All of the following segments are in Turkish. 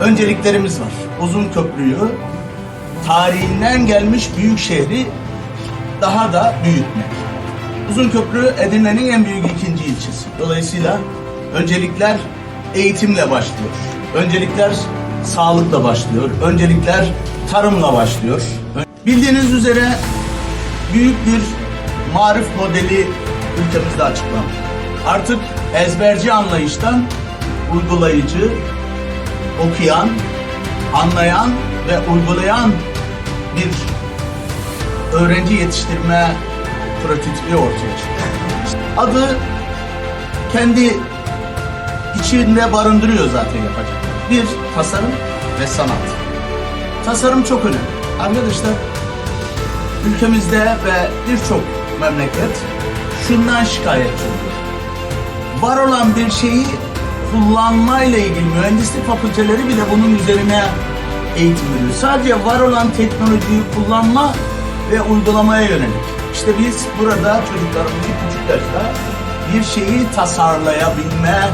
önceliklerimiz var. Uzun Köprü'yü, tarihinden gelmiş büyük şehri daha da büyütmek. Uzun Köprü Edirne'nin en büyük ikinci ilçesi. Dolayısıyla öncelikler eğitimle başlıyor. Öncelikler sağlıkla başlıyor. Öncelikler tarımla başlıyor. Bildiğiniz üzere büyük bir marif modeli ülkemizde açıklandı. Artık ezberci anlayıştan uygulayıcı, okuyan, anlayan ve uygulayan bir öğrenci yetiştirme prototipi ortaya çıktı. Adı kendi içinde barındırıyor zaten yapacak. Bir, tasarım ve sanat. Tasarım çok önemli. Arkadaşlar, ülkemizde ve birçok memleket şundan şikayetçi oluyor. Var olan bir şeyi kullanmayla ilgili mühendislik fakülteleri bile bunun üzerine eğitim veriyor. Sadece var olan teknolojiyi kullanma ve uygulamaya yönelik. İşte biz burada çocuklarımızı küçük yaşta bir şeyi tasarlayabilme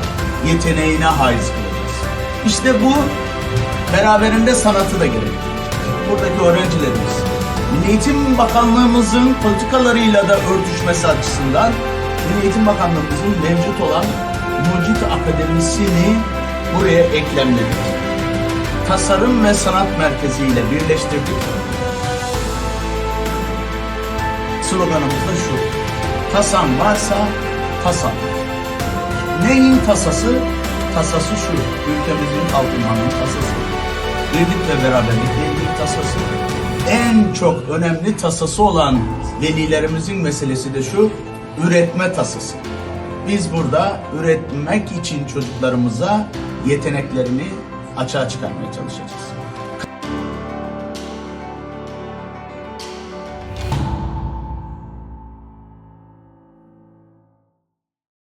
yeteneğine haiz kılacağız. İşte bu beraberinde sanatı da gerektirecek. Buradaki öğrencilerimiz Milli Eğitim Bakanlığımızın politikalarıyla da örtüşmesi açısından Milli Eğitim Bakanlığımızın mevcut olan Mucit Akademisi'ni buraya eklemledik. Tasarım ve Sanat Merkezi ile birleştirdik. Sloganımız da şu. Tasam varsa tasam. Neyin tasası? Tasası şu. Ülkemizin kalkınmanın tasası. Birlik ve beraberlik tasası. En çok önemli tasası olan velilerimizin meselesi de şu. Üretme tasası. Biz burada üretmek için çocuklarımıza yeteneklerini açığa çıkarmaya çalışacağız.